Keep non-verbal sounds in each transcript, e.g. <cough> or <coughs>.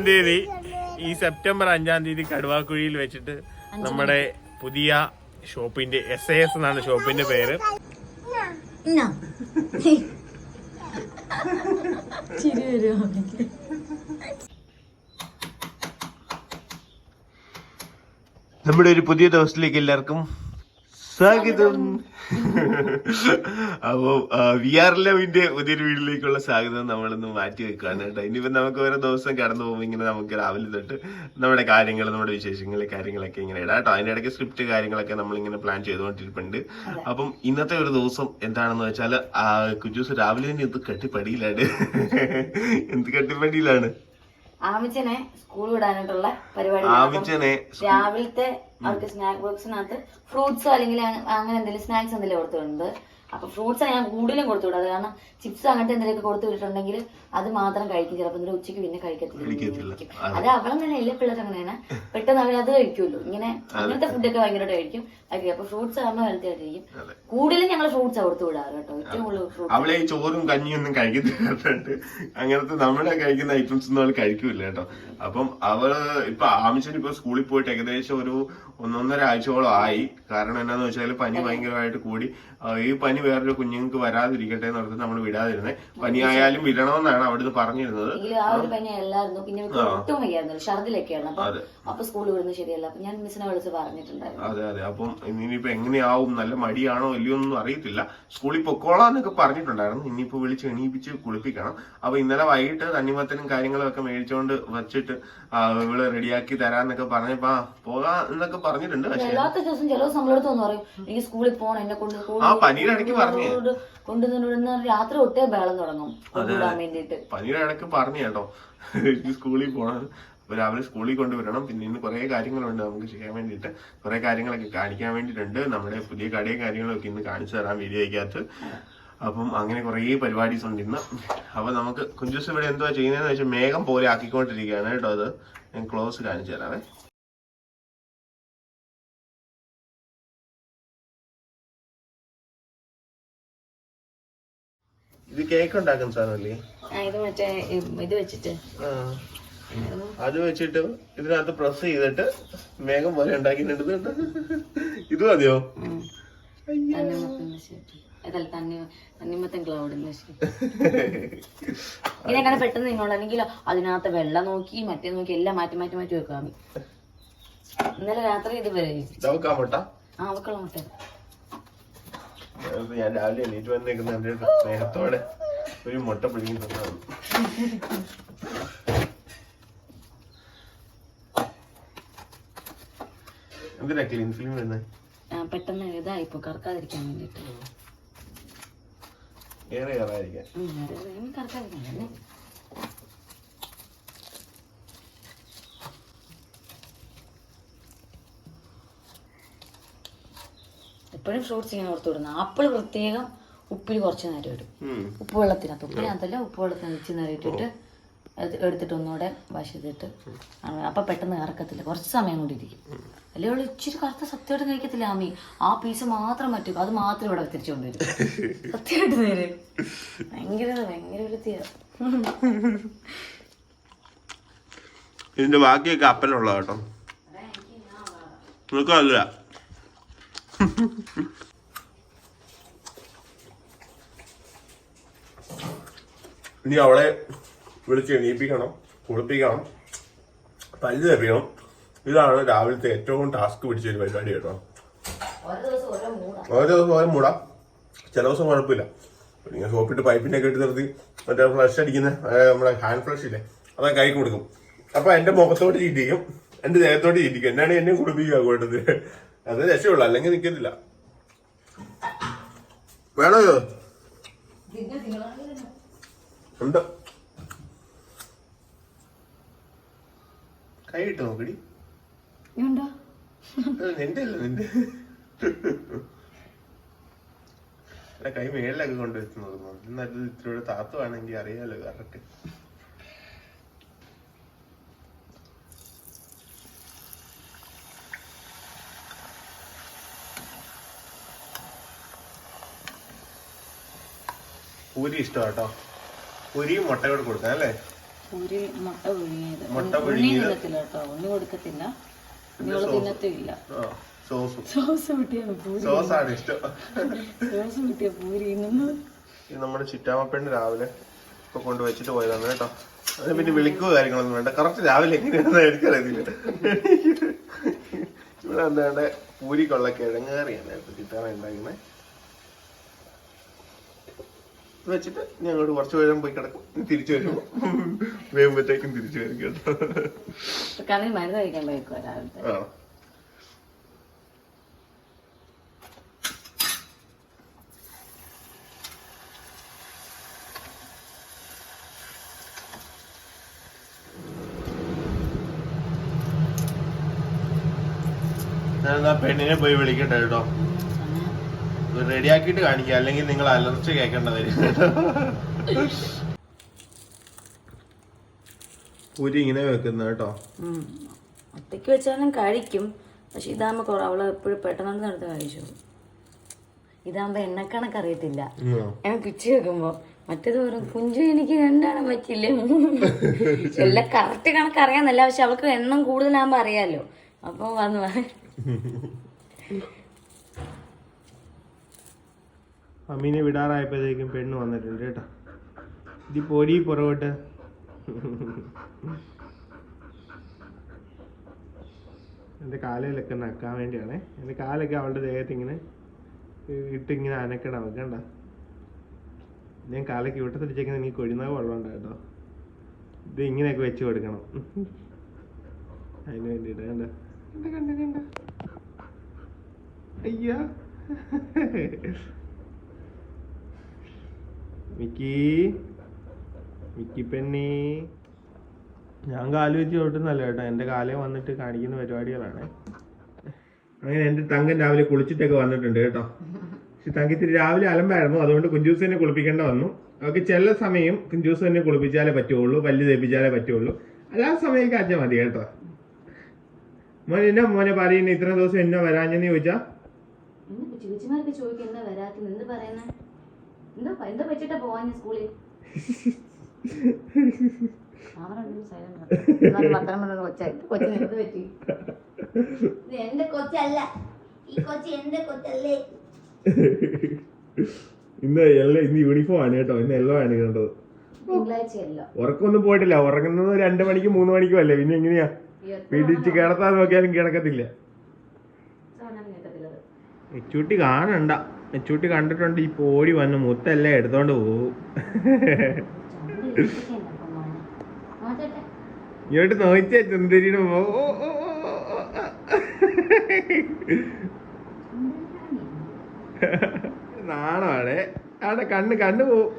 അഞ്ചാം തീയതി ഈ സെപ്റ്റംബർ അഞ്ചാം തീയതി കടുവാക്കുഴിയിൽ വെച്ചിട്ട് നമ്മുടെ പുതിയ ഷോപ്പിന്റെ എസ് എ എസ് എന്നാണ് ഷോപ്പിന്റെ പേര്. നമ്മുടെ ഒരു പുതിയ ദിവസത്തിലേക്ക് എല്ലാവർക്കും സ്വാഗതം. അപ്പോ വി ആർ ലവിന്റെ പുതിയൊരു വീട്ടിലേക്കുള്ള സ്വാഗതം നമ്മളിന്ന് മാറ്റി വെക്കുകയാണ് കേട്ടോ. ഇനിയിപ്പോ നമുക്ക് ഓരോ ദിവസം കടന്നു പോകുമ്പോൾ ഇങ്ങനെ നമുക്ക് രാവിലെ തൊട്ട് നമ്മുടെ കാര്യങ്ങൾ നമ്മുടെ വിശേഷങ്ങൾ കാര്യങ്ങളൊക്കെ ഇങ്ങനെ ഇടാം കേട്ടോ. അതിന്റെ ഇടയ്ക്ക് സ്ക്രിപ്റ്റ് കാര്യങ്ങളൊക്കെ നമ്മൾ ഇങ്ങനെ പ്ലാൻ ചെയ്തുകൊണ്ടിരിപ്പുണ്ട്. അപ്പം ഇന്നത്തെ ഒരു ദിവസം എന്താണെന്ന് വെച്ചാൽ കുജൂസ് രാവിലെ തന്നെ എന്ത് കട്ടിപ്പടിയിലാണ്? എന്ത് കട്ടിപ്പടിയിലാണ്? ആമിച്ചനെ സ്കൂൾ വിടാനായിട്ടുള്ള പരിപാടി ആമിച്ചനെ രാവിലത്തെ അവർക്ക് സ്നാക്ക് ബോക്സിനകത്ത് ഫ്രൂട്ട്സോ അല്ലെങ്കിൽ അങ്ങനെ എന്തെങ്കിലും സ്നാക്സ് എന്തെങ്കിലും കൊടുത്തു വിടുന്നത് അപ്പൊ ഫ്രൂട്ട്സ് ഞാൻ കൂടുതലും കൊടുത്തു വിടാം കാരണം ചിപ്സ് അങ്ങനത്തെ എന്തെങ്കിലും കൊടുത്തു വിട്ടിട്ടുണ്ടെങ്കിൽ അത് മാത്രം കഴിക്കും. ചിലപ്പോൾ എന്തെങ്കിലും ഉച്ചയ്ക്ക് പിന്നെ കഴിക്കത്തില്ല. അത്. അവളും തന്നെ എല്ലാ പിള്ളേർ അങ്ങനെയാണ്. പെട്ടെന്ന് അവർ അത് കഴിക്കുമല്ലോ. ഇങ്ങനെ അങ്ങനത്തെ ഫുഡൊക്കെ ഭയങ്കരമായിട്ട് കഴിക്കും. അപ്പൊ ഫ്രൂട്ട്സ് ആകുമ്പോൾ ഹെൽത്തി ആയിട്ടിരിക്കും കൂടുതലും ഞങ്ങൾ ഫ്രൂട്ട്സ് കൊടുത്തു വിടാറ് കേട്ടോ. ഏറ്റവും കൂടുതൽ അവളെ ഈ ചോറും കഞ്ഞിയും ഒന്നും കഴിക്കുന്നുണ്ട് അങ്ങനത്തെ നമ്മുടെ കഴിക്കുന്ന ഐറ്റംസ് ഒന്നും അവൾ കഴിക്കൂല കേട്ടോ. അപ്പം അവൾ ഇപ്പൊ ആമിച്ചൻ ഇപ്പൊ സ്കൂളിൽ പോയിട്ട് ഏകദേശം ഒരു ഒന്നൊന്നര ആഴ്ചയോളം ആയി കാരണം എന്നാന്ന് വെച്ചാൽ പനി ഭയങ്കരമായിട്ട് കൂടി. ഈ പനി വേറൊരു കുഞ്ഞുങ്ങൾക്ക് വരാതിരിക്കട്ടെ എന്ന് പറഞ്ഞിട്ട് നമ്മൾ വിടാതിരുന്നേ. പനി ആയാലും വിടണമെന്നാണ് അവിടുന്ന് പറഞ്ഞിരുന്നത്. അതെ. അതെ അപ്പം ഇനിയിപ്പോ എങ്ങനെയാവും? നല്ല മടിയാണോ? ഇല്ലയോ ഒന്നും അറിയത്തില്ല. സ്കൂളിൽ പൊക്കോളാം എന്നൊക്കെ പറഞ്ഞിട്ടുണ്ടായിരുന്നു. ഇനിയിപ്പോ വിളിച്ച് എണീപ്പിച്ച് കുളിപ്പിക്കണം. അപ്പൊ ഇന്നലെ വൈകിട്ട് തണ്ണിമത്തനും കാര്യങ്ങളും ഒക്കെ മേടിച്ചോണ്ട് വച്ചിട്ട് ഇവൾ റെഡിയാക്കി തരാന്നൊക്കെ പറഞ്ഞപ്പോ പോകാം എന്നൊക്കെ പറഞ്ഞിട്ടുണ്ട് പക്ഷെ അല്ലാത്ത ദിവസം ചില ദിവസം നമ്മളടുത്ത് വന്ന് പറയും എനിക്ക് സ്കൂളിൽ പോകണം എന്നെ കൊണ്ട് ആ പനിയുടെ ഇടയ്ക്ക് പറഞ്ഞേ. കൊണ്ടുവന്ന് രാത്രി ഒട്ടേ ബേളം തുടങ്ങും കൊണ്ടുവിടാൻ വേണ്ടിയിട്ട്. പനിയുടെ ഇടയ്ക്ക് പറഞ്ഞു കേട്ടോ. എനിക്ക് സ്കൂളിൽ പോകണം അപ്പൊ രാവിലെ സ്കൂളിൽ കൊണ്ടുവരണം പിന്നെ ഇന്ന് കുറെ കാര്യങ്ങളുണ്ട് നമുക്ക് ചെയ്യാൻ വേണ്ടിയിട്ട്. കുറെ കാര്യങ്ങളൊക്കെ കാണിക്കാൻ വേണ്ടിയിട്ടുണ്ട്. നമ്മുടെ പുതിയ കടയും കാര്യങ്ങളൊക്കെ ഇന്ന് കാണിച്ചു തരാം വീഡിയോയ്ക്കകത്ത്. അപ്പം അങ്ങനെ കുറേ പരിപാടീസ് ഉണ്ട് ഇന്ന്. അപ്പൊ നമുക്ക് കുഞ്ചുസ് ഇവിടെ എന്തുവാ ചെയ്യുന്നതെന്ന് വെച്ചാൽ മേഘം പോലെ ആക്കിക്കൊണ്ടിരിക്കുകയാണ് കേട്ടോ അത്. ഞാൻ ക്ലോസ് കാണിച്ചു തരാവേ. ഇത് കേക്ക് ഉണ്ടാക്കുന്ന സാധനമല്ലേ? ഇത് മറ്റേ ഇത് വെച്ചിട്ട്. അത് വെച്ചിട്ട് ഇതിനകത്ത് പ്രസ് ചെയ്തിട്ട് മേഘം പോലെ ഉണ്ടാക്കിയിട്ടുണ്ട്. ഇത് മതിയോ? ഇതിനെക്കാണ് പെട്ടെന്ന് നിന്നോളൂ അല്ലെങ്കിൽ അതിനകത്ത് വെള്ളം നോക്കി മറ്റേ നോക്കി എല്ലാം മാറ്റി മാറ്റി മാറ്റി വെക്കാം ഇന്നലെ രാത്രി ഇത് വരെ ആ അവക്കുള്ള മുട്ട. ഞാൻ രാവിലെ എണീറ്റ് വന്നേക്കുന്ന എന്റെ സ്നേഹത്തോടെ ഒരു മുട്ട പിഴുങ്ങി തന്നതാണ് എന്തിനാ ക്ലീൻ ഫിലിം വരുന്നത് പെട്ടെന്ന് ഇതായിപ്പോ കറക്കാതിരിക്കാൻ വേണ്ടിട്ട്. ഏറെ ഏറായിരിക്കാൻ. കറക്കാതിരിക്കാൻ എപ്പോഴും ഫ്രൂട്ട്സ് ഇങ്ങനെ ഓർത്ത് വിടുന്നത് ആപ്പിൾ പ്രത്യേകം ഉപ്പിൽ കുറച്ച് നേരം ഇടും. ഉപ്പ് വെള്ളത്തിനകത്ത്. ഉപ്പിനകത്തല്ല ഉപ്പ് വെള്ളത്തിന് വെച്ച് നേരം ഇട്ടിട്ട് അത് എടുത്തിട്ട് ഒന്നുകൂടെ വാഷ് ചെയ്തിട്ട് അപ്പൊ പെട്ടെന്ന് കറക്കത്തില്ല കുറച്ച് സമയം കൊണ്ടിരിക്കും അല്ലേ അവൾ ഇച്ചിരി കറുത്ത സത്യമായിട്ട് കഴിക്കത്തില്ല ആമി. ആ പീസ് മാത്രം പറ്റും. അത് മാത്രം ഇവിടെ തിരിച്ചു കൊണ്ടുവരും. <laughs> സത്യമായിട്ട് നേരെ ഭയങ്കര ഭയങ്കര വൃത്തിയാ ഇതിന്റെ ബാക്കിയൊക്കെ അപ്പനുള്ള കേട്ടോ. നിനക്കും അല്ല. ഇനി അവളെ വിളിച്ച് എണീപ്പിക്കണം കുളിപ്പിക്കണം പല്ല് തെപ്പിക്കണം ഇതാണ് രാവിലത്തെ ഏറ്റവും ടാസ്ക് പിടിച്ച ഒരു പരിപാടി കേട്ടോ. ഓരോ ദിവസം ഓരോ മൂടാ. ചില ദിവസം കുഴപ്പമില്ല. ഇങ്ങനെ സോപ്പിട്ട് പൈപ്പിന്റെ ഒക്കെ എടുത്ത് നിർത്തി. മറ്റേ ഫ്ലഷ് അടിക്കുന്ന നമ്മുടെ ഹാൻഡ് ഫ്ലഷ് ഇല്ലേ അതൊക്കെ കൈ കൊടുക്കും. അപ്പൊ എന്റെ മുഖത്തോട്ട് ചീറ്റിക്കും എന്റെ ദേഹത്തോട്ട് ചീറ്റിക്കും. എന്നാണ് എന്നെ കുടിപ്പിക്കുക കൂട്ടത്തിൽ അത് രക്ഷയുള്ളൂ അല്ലെങ്കിൽ നിൽക്കത്തില്ല വേണോ ഉണ്ടോ ഉണ്ട്. കൈ ഇട്ട് നോക്കടി. നിന്റെ അല്ല നിന്റെ. കൈ മേളിലൊക്കെ കൊണ്ടുവച്ച് നോക്കുന്നു. നല്ലത് ഇത്തിരി താത്തുവാണെങ്കിൽ അറിയാലോ കറക്റ്റ് പൂരി ഇഷ്ടം കേട്ടോ പൂരിയും മുട്ടയോട് കൊടുക്കാം അല്ലേ? പൂരി മുട്ട പുഴുങ്ങിയത്. മുട്ട പുഴുങ്ങിയത്. കേട്ടോ ഉണ്ണി കൊടുക്കത്തില്ല. തിന്നത്തില്ല ആ, സോസും. കിട്ടിയാണ് പൂരി സോസാണ് ഇഷ്ടം. സോസ് കിട്ടിയ പൂരി ഇന്നു ഇത് നമ്മുടെ ചിറ്റാമപ്പെണ്ണ് രാവിലെ ഇപ്പൊ കൊണ്ട് വെച്ചിട്ട് പോയതാണ് കേട്ടോ. അതിന് പിന്നെ വിളിക്കുക കാര്യങ്ങളൊന്നും വേണ്ട. കറക്റ്റ് രാവിലെ എങ്ങനെയാണെന്ന് എനിക്കറിയത്തില്ല ഇവിടെ എന്താണ്ട് പൂരിക്കുള്ള കിഴങ്ങേറിയാണ് ചിറ്റാമ ഉണ്ടാക്കുന്നത്. വെച്ചിട്ട് ഞങ്ങളോട് കുറച്ച് പേരും പോയി കിടക്കും. തിരിച്ചു വരുമ്പോ. വേവുമ്പത്തേക്കും തിരിച്ചു വരും കേട്ടോ. കണ്ണിൽ മരുന്ന് കഴിക്കാൻ പോയിക്കോ രാവിലത്തെ? ആ. ഞാനെന്നാ പെണ്ണിനെ പോയി വിളിക്കട്ടെ കേട്ടോ. റെഡിയാക്കിയിട്ട് കാണിക്കുക അല്ലെങ്കിൽ നിങ്ങൾ അലർച്ച കേൾക്കേണ്ട വരും. പൂരി ഇങ്ങനെ വെക്കുന്ന കേട്ടോ. ഒറ്റയ്ക്ക് വെച്ചാലും കഴിക്കും. പക്ഷെ ഇതാകുമ്പോ അവൾ എപ്പോഴും പെട്ടെന്ന് നടത്ത് കഴിച്ചു ഇതാകുമ്പോ എണ്ണക്കണക്ക് അറിയത്തില്ല. ഞാൻ പിച്ച് വെക്കുമ്പോ മറ്റേത് പറയും കുഞ്ചു എനിക്ക് രണ്ടാണ് പറ്റില്ല? എല്ലാം കറക്റ്റ് കണക്ക് അറിയാന്നല്ല. പക്ഷെ അവൾക്ക് എണ്ണം കൂടുതലാകുമ്പോ അറിയാലോ. അപ്പൊ വന്ന് പറ- അമ്മീനെ വിടാറായപ്പോഴത്തേക്കും പെണ്ണ് വന്നിട്ടുണ്ട് കേട്ടോ. ഇത് പോരി പുറകോട്ട് എന്റെ കാലയിലൊക്കെ നക്കാൻ വേണ്ടിയാണേ. എന്റെ കാലൊക്കെ അവളുടെ ദേഹത്ത് ഇങ്ങനെ ഇട്ടിങ്ങനെ അനക്കണം. വെക്കണ്ട ഞാൻ കാലൊക്കെ വിട്ടത്തിരിച്ചേക്കുന്ന നീ കൊഴുന്നാവ് വെള്ളമുണ്ട് കേട്ടോ. ഇത് ഇങ്ങനെയൊക്കെ വെച്ച് കൊടുക്കണം. അതിന് വേണ്ടിയിട്ട് കണ്ട. കണ്ട കണ്ട കണ്ട. അയ്യാ. മിക്കി. മിക്കി പെണ്ണി. ഞാൻ കാൽ വെച്ച് ചവിട്ടുന്നല്ല കേട്ടോ. എന്റെ കാലേ വന്നിട്ട് കാണിക്കുന്ന പരിപാടികളാണ്. അങ്ങനെ എന്റെ തങ്കൻ രാവിലെ കുളിച്ചിട്ടൊക്കെ വന്നിട്ടുണ്ട് കേട്ടോ. പക്ഷെ തങ്കിത്തിരി രാവിലെ അലമ്പായിരുന്നു. അതുകൊണ്ട് കുഞ്ചൂസ് തന്നെ കുളിപ്പിക്കേണ്ട വന്നു. അവർക്ക് ചില സമയം കുഞ്ചൂസ് തന്നെ കുളിപ്പിച്ചാലേ പറ്റുള്ളൂ പല്ല് തേപ്പിച്ചാലേ പറ്റുള്ളൂ. അല്ലാ സമയം അച്ഛൻ മതി കേട്ടോ. മോനെ എന്നാ മോനെ പറയുന്നത് ഇത്ര ദിവസം എന്നാ വരാഞ്ഞെന്ന് ചോദിച്ചാ? ചോദിക്കുന്ന വരാത്ത എന്ത് പറയുന്നേ? എന്താ എന്താ വെച്ചിട്ടാ പോവാൻ സ്കൂളിൽ? കൊച്ചിന് എന്ത് പറ്റി? ഇത് എന്റെ കൊച്ചല്ല. ഈ കൊച്ച് എന്റെ കൊച്ചല്ലേ. ഇന്ന് എല്ലാം ഇന്ന് യൂണിഫോം ആണ് കേട്ടോ. ഇന്ന് എല്ലാം ആണ് കണ്ടത്. തിങ്കളാഴ്ചയല്ലോ ഉറക്കമൊന്നും പോയിട്ടില്ല. ഉറങ്ങുന്നത് രണ്ടു മണിക്ക് മൂന്ന് മണിക്കും അല്ലേ? പിന്നെ എങ്ങനെയാ? പിടിച്ച് കിടത്താൻ നോക്കിയാലും കിടക്കത്തില്ല. ചുട്ടി കാണണ്ട. മെച്ചൂട്ടി കണ്ടിട്ടുണ്ട് ഈ പോടി വന്ന് മുത്തെല്ലാം എടുത്തോണ്ട് പോകും ഇങ്ങോട്ട് നോക്കിയാ ചുന്ദരിയുടെ ഓ, ഓ, അവിടെ ആടെ കണ്ണ് കണ്ണു പോവും.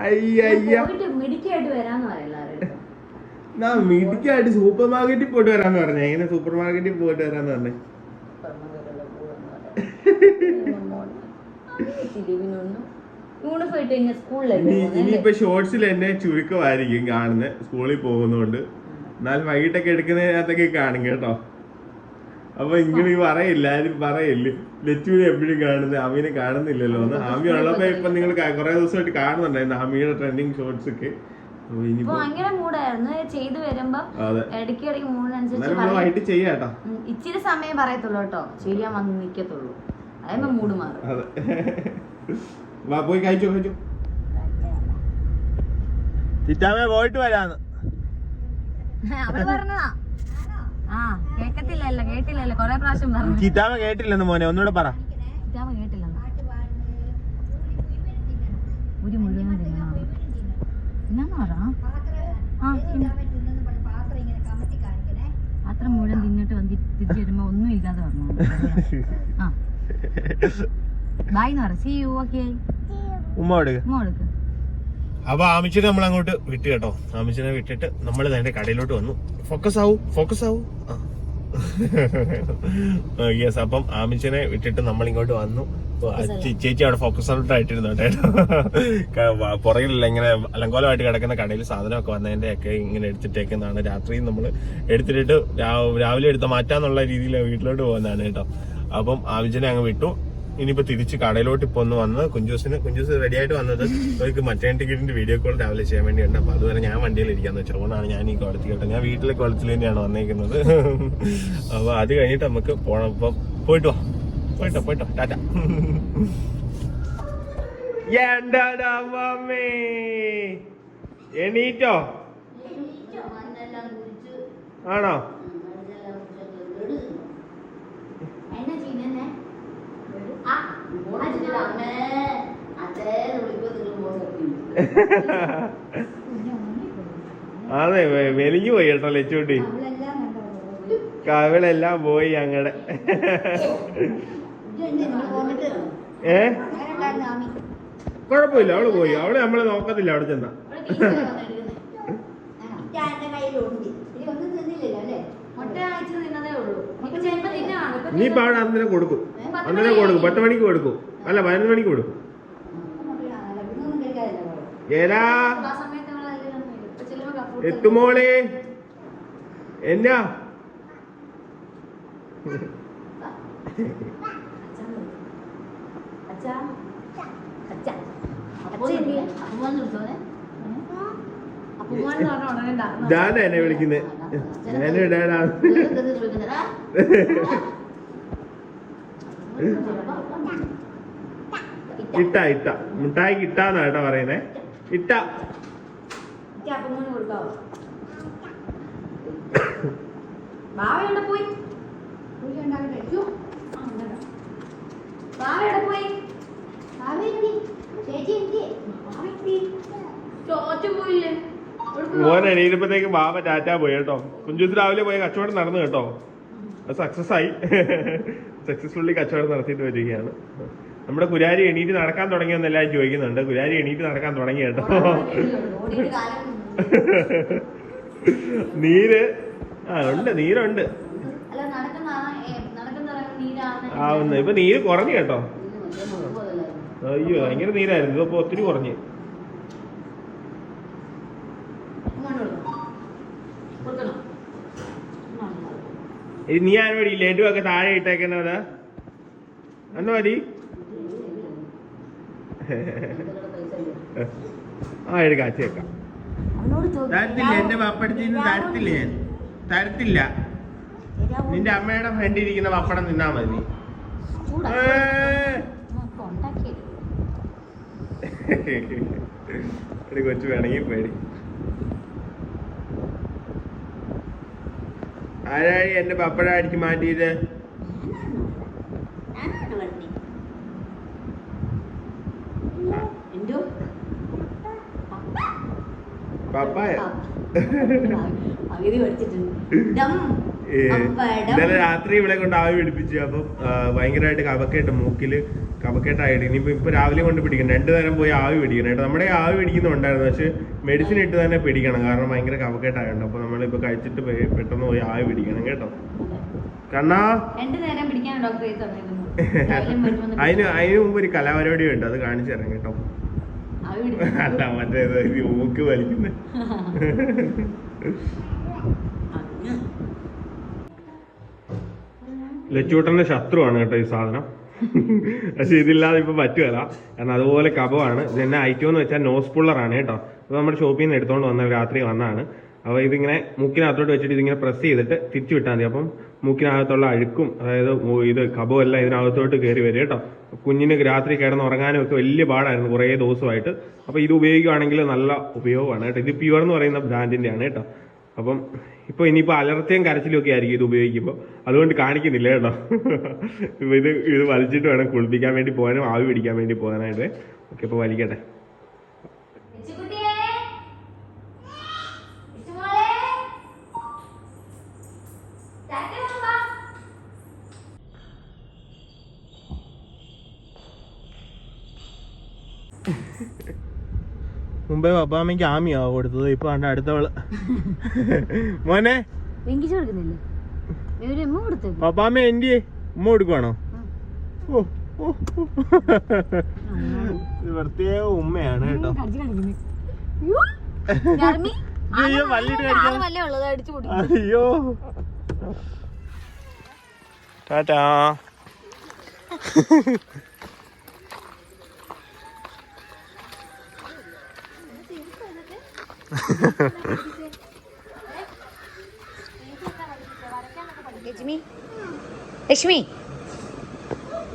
അയ്യ അയ്യ മിടിക്കായിട്ട് വരാന്ന് പറയല്ലാരും നാ മിടിക്കായിട്ട് സൂപ്പർ മാർക്കറ്റിൽ പോയിട്ട് വരാന്ന് പറഞ്ഞു. എങ്ങനെ സൂപ്പർ മാർക്കറ്റിൽ പോയിട്ട് വരാന്ന് പറഞ്ഞു. ഇനിയിപ്പോ ഷോർട്സിൽ എന്നെ ചുരുക്കമായിരിക്കും കാണുന്നത് സ്കൂളിൽ പോകുന്നോണ്ട്. എന്നാൽ വൈകിട്ടൊക്കെ എടുക്കുന്നതിനകത്തൊക്കെ കാണും കേട്ടോ. അപ്പൊ ഇങ്ങനെ പറയില്ല ആരും പറയില്ല. ലച്ചുവിനെ എപ്പോഴും കാണുന്നത് ആമിനെ കാണുന്നില്ലല്ലോ. എന്ന് ആമി ഉള്ളപ്പോ ഇപ്പൊ നിങ്ങൾ കുറെ ദിവസമായിട്ട് കാണുന്നുണ്ടായിരുന്നു ആമിയുടെ ട്രെൻഡിങ് ഷോർട്സ് ഒക്കെ. ഭയങ്കര മൂടായിരുന്നു ചെയ്തു വരുമ്പോ ഇടയ്ക്ക് ഇടയ്ക്ക് മൂടിനനുസരിച്ച് ഇച്ചിരി സമയം പറയത്തുള്ളൂ കേട്ടോ. ചെയ്യാൻ വന്ന് നിക്കത്തുള്ളൂ. അതായത് മൂട് മാറും. അതെ. വാ പോയി കഴിച്ചോ കഴിച്ചോ. ചിറ്റാമേ പോയിട്ട് വരാന്ന്. അവൾ പറഞ്ഞതാ. ആ കേക്കത്തില്ലല്ലോ കേട്ടില്ലല്ലോ. കൊറേ പ്രാവശ്യം പറഞ്ഞു. ചിറ്റാമ കേട്ടില്ലെന്ന് മോനെ ഒന്നുകൂടെ പറ. കേട്ടില്ലെന്ന്. ഒരു മുഴുവൻ പറ പാത്രം മുഴുവൻ തിന്നിട്ട് വന്ന് തിരിച്ചു വരുമ്പോ ഒന്നും ഇല്ലാതെ ആ. ബായ് എന്ന് പറ. സി യു ഓക്കെ ഉമ്മ കൊടുക്ക കൊടുക്ക് അപ്പൊ ആമിച്ചിനെ നമ്മൾ അങ്ങോട്ട് വിട്ടു കേട്ടോ. ആമിച്ചിനെ വിട്ടിട്ട് നമ്മൾ നേരെ കടയിലോട്ട് വന്നു. ഫോക്കസ് ആവും ഫോക്കസ് ആവൂ. യെസ് <laughs> അപ്പം ആമിച്ചിനെ വിട്ടിട്ട് നമ്മൾ ഇങ്ങോട്ട് വന്നു. ചേച്ചി അവിടെ ഫോക്കസ് ഔട്ട് ആയിട്ടിരുന്നു കേട്ടോ വ- ഇങ്ങനെ അലങ്കോലമായിട്ട് കിടക്കുന്ന കടയിൽ സാധനമൊക്കെ വന്നതിന്റെ ഒക്കെ ഇങ്ങനെ എടുത്തിട്ടേക്കുന്നതാണ്. രാത്രി നമ്മൾ എടുത്തിട്ട് രാവിലെ എടുത്ത് മാറ്റാന്നുള്ള രീതിയിൽ വീട്ടിലോട്ട് പോകുന്നതാണ് കേട്ടോ. അപ്പം ആവിജനെ അങ്ങ് വിട്ടു. ഇനിയിപ്പോ തിരിച്ച് കടയിലോട്ട് ഇപ്പൊ ഒന്ന് വന്ന് കുഞ്ചൂസിന് കുഞ്ചൂസ് റെഡി ആയിട്ട് വന്നത് അവർക്ക് മറ്റേ ടിക്കറ്റിന്റെ വീഡിയോ കോൾ രാവിലെ ചെയ്യാൻ വേണ്ടിയുണ്ട്. അപ്പൊ അതുവരെ ഞാൻ വണ്ടിയിൽ ഇരിക്കാന്ന് വെച്ചു. അതുകൊണ്ടാണ് ഞാൻ ഈ കുളത്തിൽ കേട്ടോ. ഞാൻ വീട്ടിലെ കുളത്തിൽ തന്നെയാണ് വന്നേക്കുന്നത്. അപ്പൊ അത് കഴിഞ്ഞിട്ട് നമുക്ക് പോണം. ഇപ്പൊ പോയിട്ട് വാ. പോയിട്ടോ പോയിട്ടോ ടാറ്റ. എന്താടാ മമ്മേ എണീറ്റോ ആണോ? അതെ വെലിഞ്ഞു പോയി കേട്ടോ ലച്ചൂട്ടി കവിളെല്ലാം പോയി അങ്ങടെ ഏ? കുഴപ്പമില്ല അവൾ പോയി. അവൾ നമ്മളെ നോക്കത്തില്ല അവിടെ ചെന്ന. നീ ഇപ്പൊ അവിടെ അന്നേരം കൊടുക്കും. അന്നേരം കൊടുക്കും. പത്ത് മണിക്ക് കൊടുക്കും. അല്ല പതിനൊന്ന് മണിക്ക് കൊടുക്കും. ഏരാ എത്തുമോളെ ഏരാ Thank സമയത്ത് നമ്മൾ അതിലൊന്നും ഇല്ല. ഇപ്പൊ ചെല്ലുമ്പോ കപ്പ എത്തുമോളെ എന്നാ അച്ഛാ അച്ഛാ അപ്പോ അപ്പുമോൻ വിളിച്ചോനെ അപ്പുമോൻ എന്ന് പറഞ്ഞ ഉടനെ ഉണ്ടാകുന്ന ഞാൻ എന്നെ വിളിക്കുന്നത് ഞാൻ ഡാഡാ ഇട്ട. ഇട്ട മുട്ടായിക്ക് ഇട്ടാന്നാ കേട്ടോ പറയുന്നേ. ഇട്ട. <coughs> ബാവ എവിടെ പോയി ചേച്ചി എന്തി ചോച്ചു പോയില്ലേ മോൻ എണീറ്റപ്പോഴത്തേക്ക് ബാബ ടാറ്റാ പോയി കേട്ടോ. കുഞ്ചുത്ത് രാവിലെ പോയ കച്ചവടം നടന്നു കേട്ടോ. അത് സക്സസ് ആയി. <laughs> സക്സസ്ഫുള്ളി കച്ചവടം നടത്തിയിട്ട് വരികയാണ്. നമ്മുടെ കുരാരി എണീറ്റ് നടക്കാൻ തുടങ്ങിയെന്ന് എല്ലാവരും ചോദിക്കുന്നുണ്ട്. കുരാരി എണീറ്റ് നടക്കാൻ തുടങ്ങി കേട്ടോ. <laughs> നീര് ആ ഉണ്ട് നീരുണ്ട്. നീരാണ് ആവുന്നു. ഇപ്പൊ നീര് കുറഞ്ഞു കേട്ടോ. അയ്യോ ഭയങ്കര നീരായിരുന്നു. ഇതിപ്പോ ഒത്തിരി കുറഞ്ഞു. നീ ആരോടി ലഡു ഒക്കെ താഴെ ഇട്ടേക്കുന്നത് എന്നാ മതി ആ എടുക്കാം അവനോട് തരത്തില്ല എന്റെ പപ്പടത്തിൽ തരത്തില്ല ഞാൻ. തരത്തില്ല. നിന്റെ അമ്മയുടെ ഫ്രണ്ടിരിക്കുന്ന പപ്പടം തിന്നാ മതി. എടി കൊച്ചു വേണമെങ്കിൽ പേടി. ആരായി എന്റെ പപ്പടം അടിച്ചു മാറ്റിയത്? പപ്പായ. പകുതി പഠിച്ചിട്ടുണ്ട്. ഇന്നലെ രാത്രി ഇവിടെ കൊണ്ട് ആവി പിടിപ്പിച്ചു. അപ്പം ഭയങ്കരമായിട്ട് കവക്കേട്ട് മൂക്കിൽ കവക്കേട്ടായിട്ട്. ഇനിയിപ്പോ ഇപ്പൊ രാവിലെ കൊണ്ട് പിടിക്കണം. രണ്ടു നേരം പോയി ആവി പിടിക്കണം കേട്ടോ. നമ്മുടെ ആവി പിടിക്കുന്നുണ്ടായിരുന്നു. പക്ഷെ മെഡിസിൻ ഇട്ട് തന്നെ പിടിക്കണം. കാരണം ഭയങ്കര കഫക്കേട്ടായുണ്ട് അപ്പൊ നമ്മളിപ്പോ കഴിച്ചിട്ട് പെട്ടെന്ന് പോയി ആവി പിടിക്കണം കേട്ടോ. കണ്ണാ? <laughs> അതിന് അതിന് മുമ്പ് ഒരു കലാപരിപാടി ഉണ്ട്. അത് കാണിച്ചു തരാം കേട്ടോ. അല്ല മറ്റേത് ഈ മൂക്ക് വലിക്കുന്നത് <laughs> ലച്ചൂട്ടന്റെ ശത്രുവാണ് കേട്ടോ ഈ സാധനം. പക്ഷെ ഇതില്ലാതെ ഇപ്പൊ പറ്റുകയല്ല. കാരണം അതുപോലെ കഫമാണ് ഇതെന്നെ ഐറ്റം എന്ന് വെച്ചാൽ നോസ് പുള്ളറാണ് കേട്ടോ. ഇപ്പൊ നമ്മുടെ ഷോപ്പിൽ നിന്ന് എടുത്തോണ്ട് വന്ന രാത്രി വന്നാണ് അപ്പോൾ ഇതിങ്ങനെ മൂക്കിനകത്തോട്ട് വെച്ചിട്ട് ഇതിങ്ങനെ പ്രസ് ചെയ്തിട്ട് തിരിച്ചു വിട്ടാൽ മതി. അപ്പം മൂക്കിനകത്തുള്ള അഴുക്കും അതായത് ഇത് കബവും എല്ലാം ഇതിനകത്തോട്ട് കയറി വരും കേട്ടോ. കുഞ്ഞിന് രാത്രി കിടന്ന് ഉറങ്ങാനും ഒക്കെ വലിയ പാടായിരുന്നു കുറേ ദിവസമായിട്ട്. അപ്പോൾ ഇത് ഉപയോഗിക്കുകയാണെങ്കിൽ നല്ല ഉപയോഗമാണ് കേട്ടോ. ഇത് പ്യുവർ എന്ന് പറയുന്ന ബ്രാൻഡിന്റെ ആണ് കേട്ടോ. അപ്പം ഇപ്പൊ ഇനിയിപ്പോ അലർത്തയും കരച്ചിലും ഒക്കെ ആയിരിക്കും ഇത് ഉപയോഗിക്കുമ്പോൾ അതുകൊണ്ട് കാണിക്കുന്നില്ല കേട്ടോ. ഇപ്പൊ ഇത് ഇത് വലിച്ചിട്ട് വേണം കുളിപ്പിക്കാൻ വേണ്ടി പോകാനും ആവി പിടിക്കാൻ വേണ്ടി പോകാനായിട്ട്. ഓക്കെ ഇപ്പൊ വലിക്കട്ടെ. ഇച്ചുകുട്ടിയേ <laughs> മുമ്പേ പപ്പാമ്മയ്ക്ക് ആമിയാ കൊടുത്തത് ഇപ്പൊ കണ്ട അടുത്തവൾ. മോനെ. പപ്പാമ്മ എന്റെ ഉമ്മ കൊടുക്കുവാണോ? ഓ പ്രത്യേക ഉമ്മയാണ് കേട്ടോ. അയ്യോ വല്ലിട്ട് അയ്യോ. ടാറ്റാ. ലക്ഷ്മി? ലക്ഷ്മി?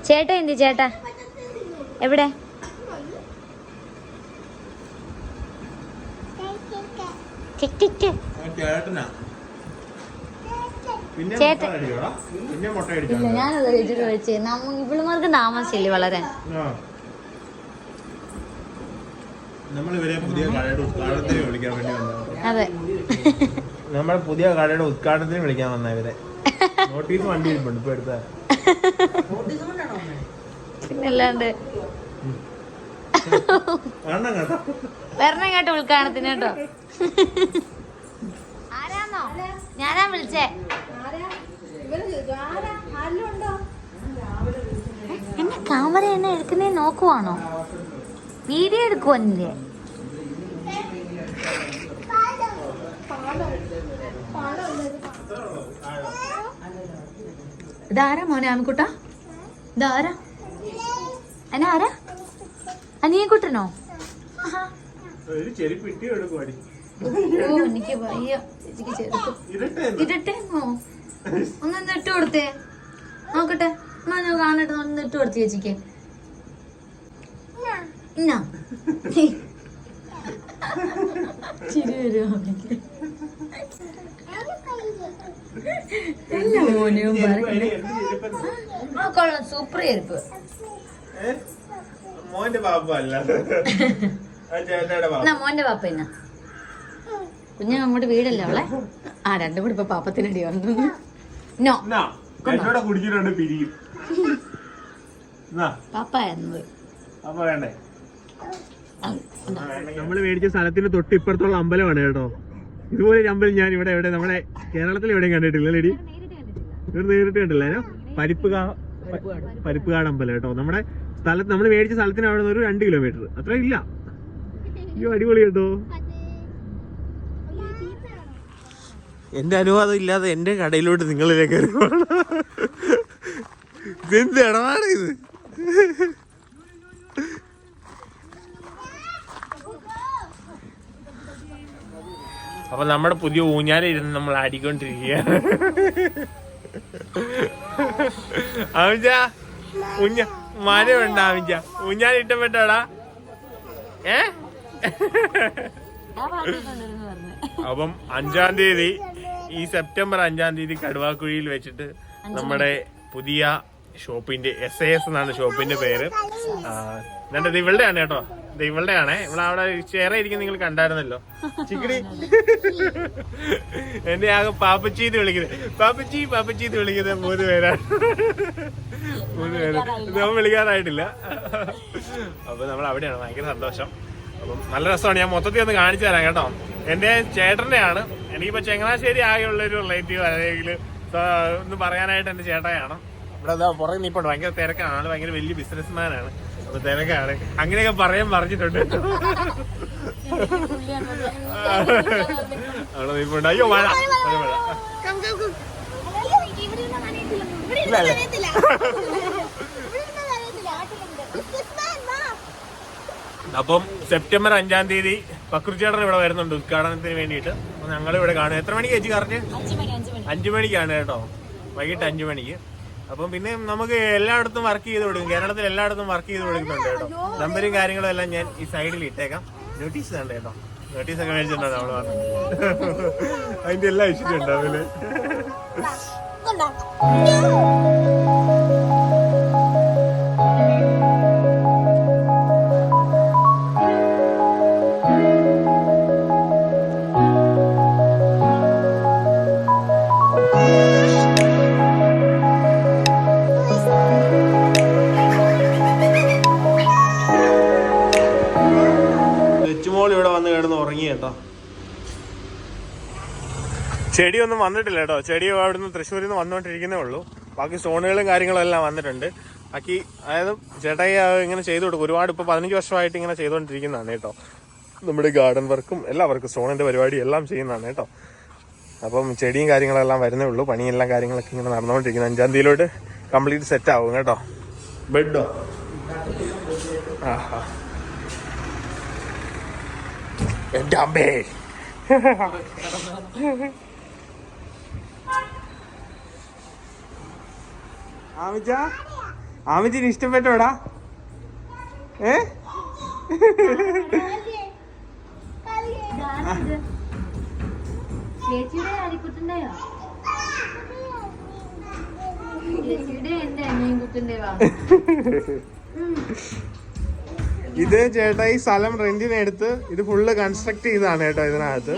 ചേട്ടാ എന്ത് ചേട്ടാ? എവിടെ? ചേട്ടൻ. ഞാനത് വെച്ചേ നമ്മ ഇവളുമാർക്ക് താമസിച്ചില്ലേ വളരാൻ നമ്മൾ ഇവരെ പുതിയ കടയുടെ ഉദ്ഘാടനത്തിന് വിളിക്കാൻ വേണ്ടി അതെ. നമ്മൾ പുതിയ കടയുടെ ഉദ്ഘാടനത്തിന് വിളിക്കാൻ വന്ന ഇവരെ. നോട്ടീസ് വണ്ടി ഇരിപ്പുണ്ട് ഇപ്പൊ എടുത്ത. പിന്നല്ലാണ്ട് വേണ്ട കേട്ടോ. വരണം കേട്ടോ ഉദ്ഘാടനത്തിന് കേട്ടോ. ആരാന്നോ? ഞാനാ വിളിച്ചേ. എന്നെ ക്യാമറ എന്നെ എടുക്കുന്നേ നോക്കുവാണോ? വീഡിയോ എടുക്കുവല്ലേ ഇതാരാ മോനെ ആമിക്കുട്ട? ഇതാരാ? അനെ ആരാ? അനിയൻകുട്ടനോ? കുട്ടനോ എനിക്ക് വയ്യ. ചേച്ചിക്ക് ചെറുപ്പ് ഇരട്ടെ ഇരട്ടേന്നോ ഒന്ന് ഇട്ട് കൊടുത്തേ. നോക്കട്ടെ. എന്നാ ഞാൻ കാണട്ടെ ഒന്ന് ഇട്ട് കൊടുത്തു ചേച്ചിക്ക്. ചിരി വരുമോ കൊള്ളാം. സൂപ്പർ ചെരുപ്പ് മോന്റെ പാപ്പ അല്ല. മോന്റെ പാപ്പ എന്നാ? കുഞ്ഞു അങ്ങോട്ട് വീടല്ലേ അവളെ? ആ രണ്ടും കൂടി ഇപ്പൊ പാപ്പത്തിനടി വന്നു. നോ കുടിച്ചിട്ടുണ്ട് പിരിയും. എന്നാ? പാപ്പ വേണ്ടേ? നമ്മൾ മേടിച്ച സ്ഥലത്തിന് തൊട്ട് ഇപ്പുറത്തുള്ള അമ്പലമാണ് കേട്ടോ. ഇതുപോലെ ഒരു അമ്പലം ഞാൻ ഇവിടെ എവിടെ നമ്മുടെ കേരളത്തിൽ എവിടെയും കണ്ടിട്ടില്ല ലേഡി ഇവിടെ നേരിട്ട് കണ്ടില്ല? പരിപ്പുകാ പരിപ്പുകാട്. അമ്പലം കേട്ടോ. നമ്മുടെ സ്ഥലത്ത് നമ്മൾ മേടിച്ച സ്ഥലത്തിന് അവിടെ നിന്ന് ഒരു രണ്ട് കിലോമീറ്റർ. അത്ര ഇല്ല. അയ്യോ അടിപൊളി കേട്ടോ. എന്റെ അനുവാദം ഇല്ലാതെ എന്റെ കടയിലോട്ട് നിങ്ങളിലേക്ക് ഇതെന്ത് ഇടപാട് ഇത്? അപ്പൊ നമ്മുടെ പുതിയ ഊഞ്ഞാല ഇരുന്ന് നമ്മൾ ആടിക്കൊണ്ടിരിക്കുകയാണ്. ആവിഞ്ച ഊഞ്ഞ മരമുണ്ട് ആവിഞ്ച ഊഞ്ഞാൽ ഇഷ്ടപ്പെട്ടാടാ ഏ? അപ്പം അഞ്ചാം തീയതി ഈ സെപ്റ്റംബർ അഞ്ചാം തീയതി കടുവാക്കുഴിയിൽ വെച്ചിട്ട് നമ്മുടെ പുതിയ ഷോപ്പിന്റെ എസ് എ എസ് എന്നാണ് ഷോപ്പിന്റെ പേര്. എന്നിട്ട് ഇവളുടെയാണ് കേട്ടോ? ഇത് ഇവളുടെയാണേ ഇവിടെ അവിടെ ചേറെ ഇരിക്കുന്ന നിങ്ങൾ കണ്ടായിരുന്നല്ലോ. ചിക്കടി. എന്നെ ആകെ പാപ്പച്ചി എന്ന് വിളിക്കുന്നത് പാപ്പച്ചി പാപ്പച്ചി എന്ന് വിളിക്കുന്നത് മൂന്ന് പേരാണ്. മൂന്ന് പേര്. നമ്മൾ വിളിക്കാറായിട്ടില്ല. അപ്പൊ നമ്മൾ അവിടെയാണ്. ഭയങ്കര സന്തോഷം. അപ്പം നല്ല രസമാണ്. ഞാൻ മൊത്തത്തിൽ ഒന്ന് കാണിച്ചു തരാം കേട്ടോ. എന്റെ ചേട്ടന്റെ ആണ് എനിക്കിപ്പോ ചങ്ങനാശ്ശേരി ആകെയുള്ള ഒരു റിലേറ്റീവ് അല്ലെങ്കിൽ ഒന്ന് പറയാനായിട്ട് എന്റെ ചേട്ടായാണ് ഇവിടെ എന്താ പുറകെ നീപ്പുണ്ട്. ഭയങ്കര തിരക്കാണ്. ആൾ ഭയങ്കര വലിയ ബിസിനസ്മാനാണ് അപ്പൊ തിരക്കാണ്. അങ്ങനെയൊക്കെ പറയാൻ പറഞ്ഞിട്ടുണ്ട്. അവിടെ നീപ്പുണ്ട്. അയ്യോ മഴ. മഴ. <laughs> അപ്പം സെപ്റ്റംബർ അഞ്ചാം തീയതി പക്രുചേട്ടൻ ഇവിടെ വരുന്നുണ്ട് ഉദ്ഘാടനത്തിന് വേണ്ടിയിട്ട്. അപ്പൊ ഞങ്ങൾ ഇവിടെ കാണും. എത്ര മണിക്ക് ചേച്ചി കറഞ്ഞ് അഞ്ചു മണിക്കാണ് കേട്ടോ. വൈകിട്ട് അഞ്ചു മണിക്ക്. അപ്പം പിന്നെ നമുക്ക് എല്ലായിടത്തും വർക്ക് ചെയ്ത് കൊടുക്കും. കേരളത്തിൽ എല്ലായിടത്തും വർക്ക് ചെയ്ത് കൊടുക്കുന്നുണ്ട് കേട്ടോ. നമ്പരും കാര്യങ്ങളും എല്ലാം ഞാൻ ഈ സൈഡിൽ ഇട്ടേക്കാം. നോട്ടീസ് ഉണ്ട് കേട്ടോ. നോട്ടീസ് ഒക്കെ മേടിച്ചിട്ടുണ്ടോ നമ്മൾ അതിന്റെ എല്ലാം ഇഷ്ടിട്ടുണ്ട് ചെടിയൊന്നും വന്നിട്ടില്ല കേട്ടോ. ചെടി അവിടുന്ന് തൃശ്ശൂരിൽ നിന്ന് വന്നുകൊണ്ടിരിക്കുന്നേ ഉള്ളൂ. ബാക്കി സ്റ്റോണുകളും കാര്യങ്ങളും എല്ലാം വന്നിട്ടുണ്ട്. ബാക്കി അതായത് ചേട്ടായി ആ ഇങ്ങനെ ചെയ്തു കൊടുക്കും. ഒരുപാട് ഇപ്പോൾ പതിനഞ്ച് വർഷമായിട്ട് ഇങ്ങനെ ചെയ്തുകൊണ്ടിരിക്കുന്നതാണ് കേട്ടോ. നമ്മുടെ ഗാർഡൻ വർക്കും എല്ലാ വർക്കും സ്റ്റോണിന്റെ പരിപാടി എല്ലാം ചെയ്യുന്നതാണ് കേട്ടോ. അപ്പം ചെടിയും കാര്യങ്ങളെല്ലാം വരുന്നേ ഉള്ളൂ. പണിയെല്ലാം കാര്യങ്ങളൊക്കെ ഇങ്ങനെ നടന്നുകൊണ്ടിരിക്കുന്നു. അഞ്ചാം തീയതിയിലോട്ട് കംപ്ലീറ്റ് സെറ്റ് ആവും കേട്ടോ. ബെഡോ ആഹാ. എന്റെ അമ്മേ. ആമിച്ച ആമിച്ചിന് ഇഷ്ടപ്പെട്ടോടാ? ഏ? ചേച്ചിയുടെ ഇത് ചേട്ടാ ഈ സ്ഥലം റെന്റിനെടുത്ത് ഇത് ഫുള്ള് കൺസ്ട്രക്ട് ചെയ്താണ് കേട്ടോ ഇതിനകത്ത്.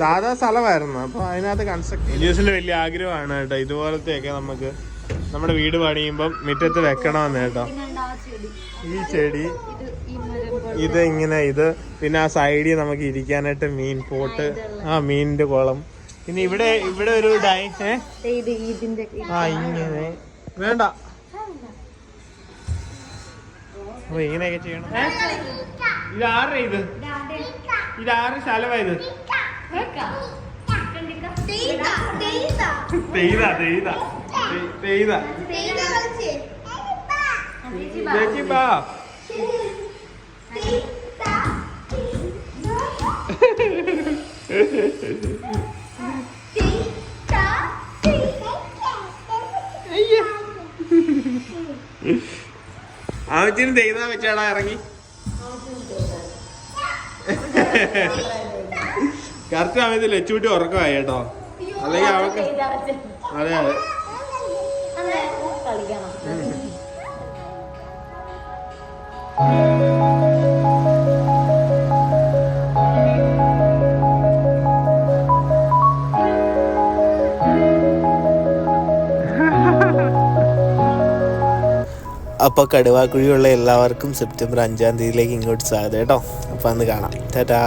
സാധാ സ്ഥലമായിരുന്നു. അപ്പൊ അതിനകത്ത് കൺസ്ട്രക്ട് യൂസിന്റെ വലിയ ആഗ്രഹമാണ് കേട്ടോ. ഇതുപോലത്തെയൊക്കെ നമുക്ക് നമ്മുടെ വീട് പണിയുമ്പം മുറ്റത്ത് വെക്കണമെന്ന് കേട്ടോ. ഈ ചെടി ഇത് ഇങ്ങനെ ഇത് പിന്നെ ആ സൈഡിൽ നമുക്ക് ഇരിക്കാനായിട്ട് മീൻ പോട്ട് ആ മീനിന്റെ കുളം. പിന്നെ ഇവിടെ ഇവിടെ ഒരു ഡൈ ആ ഇങ്ങനെ. വേണ്ട. ഇങ്ങനെയൊക്കെ ചെയ്യണം? ഇത് ആരുടെ ഇത്? ഇത് ആരുടെ സ്ഥലമായത് തെയ്ത തെയ്ത തെയ്ത ചേച്ചി ബാ ആവശ്യത്തിന് തെയ്ത വെച്ചാടാ ഇറങ്ങി. <laughs> കറക്റ്റ് സമയത്ത് ലച്ചുവിട്ടി ഉറക്കമായി കേട്ടോ. അല്ലെങ്കിൽ അവൾക്ക് അതെ അതെ. അപ്പോൾ കടുവാക്കുഴിയുള്ള എല്ലാവർക്കും സെപ്റ്റംബർ അഞ്ചാം തീയതിയിലേക്ക് ഇങ്ങോട്ട് സ്വാഗതം കേട്ടോ. അപ്പോൾ അന്ന് കാണാം. ടാറ്റാ.